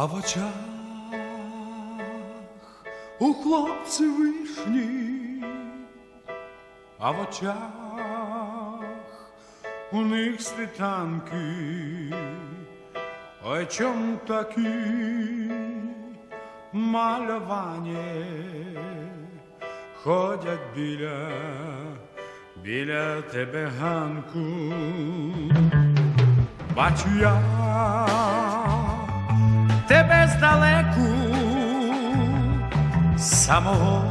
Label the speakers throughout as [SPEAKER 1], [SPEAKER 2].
[SPEAKER 1] а в очах у хлопці вишні, а в очах у них світанки, ой чом такі малювання? Ходять біля, біля тебе ганку. Бачу я тебе здалеку, самого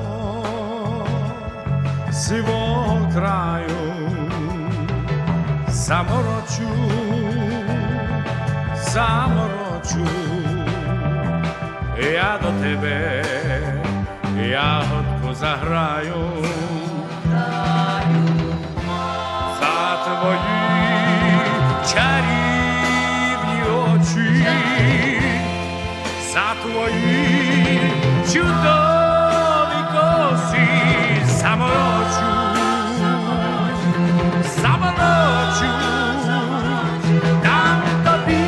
[SPEAKER 1] сивого краю, заморочу, заморочу, я до тебе ягодку заграю. За твої чудові коси, заморочу, заморочу, там тобі,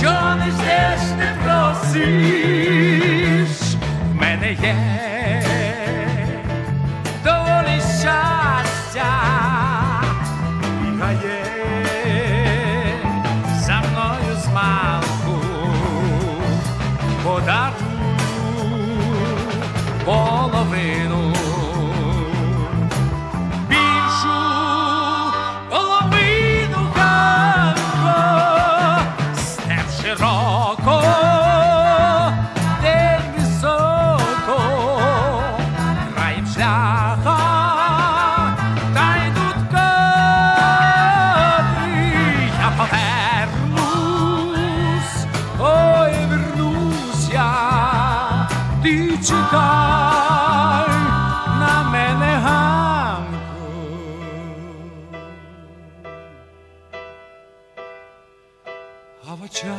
[SPEAKER 1] чого не ждеш, не просиш, в мене є половину. Більшу половину степ широко, день високо, краєм шляха, та ти чекай А в очах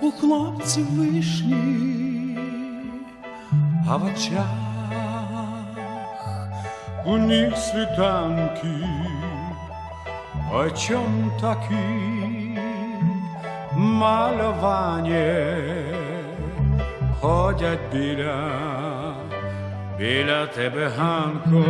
[SPEAKER 1] у хлопців вишні, а в очах у них світанки, о чом такі малювання ходять біля, біля тебе ганко.